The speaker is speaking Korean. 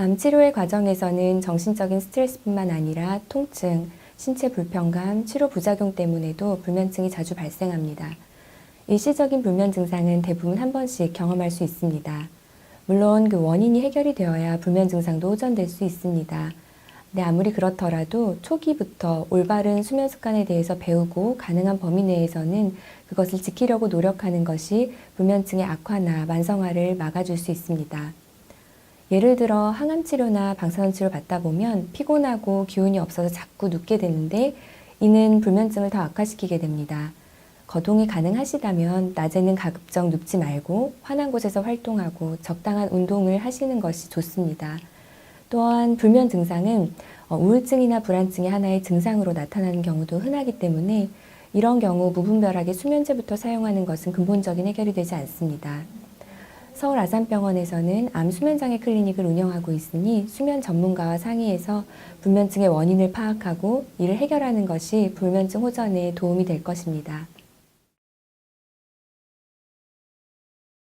암 치료의 과정에서는 정신적인 스트레스뿐만 아니라 통증, 신체 불편감, 치료 부작용 때문에도 불면증이 자주 발생합니다. 일시적인 불면 증상은 대부분 한 번씩 경험할 수 있습니다. 물론 그 원인이 해결이 되어야 불면 증상도 호전될 수 있습니다. 네, 아무리 그렇더라도 초기부터 올바른 수면 습관에 대해서 배우고 가능한 범위 내에서는 그것을 지키려고 노력하는 것이 불면증의 악화나 만성화를 막아줄 수 있습니다. 예를 들어 항암 치료나 방사선 치료 받다 보면 피곤하고 기운이 없어서 자꾸 눕게 되는데 이는 불면증을 더 악화시키게 됩니다. 거동이 가능하시다면 낮에는 가급적 눕지 말고 환한 곳에서 활동하고 적당한 운동을 하시는 것이 좋습니다. 또한 불면 증상은 어, 우울증이나 불안증의 하나의 증상으로 나타나는 경우도 흔하기 때문에 이런 경우 무분별하게 수면제부터 사용하는 것은 근본적인 해결이 되지 않습니다. 서울 아산병원에서는 암 수면장애 클리닉을 운영하고 있으니 수면 전문가와 상의해서 불면증의 원인을 파악하고 이를 해결하는 것이 불면증 호전에 도움이 될 것입니다.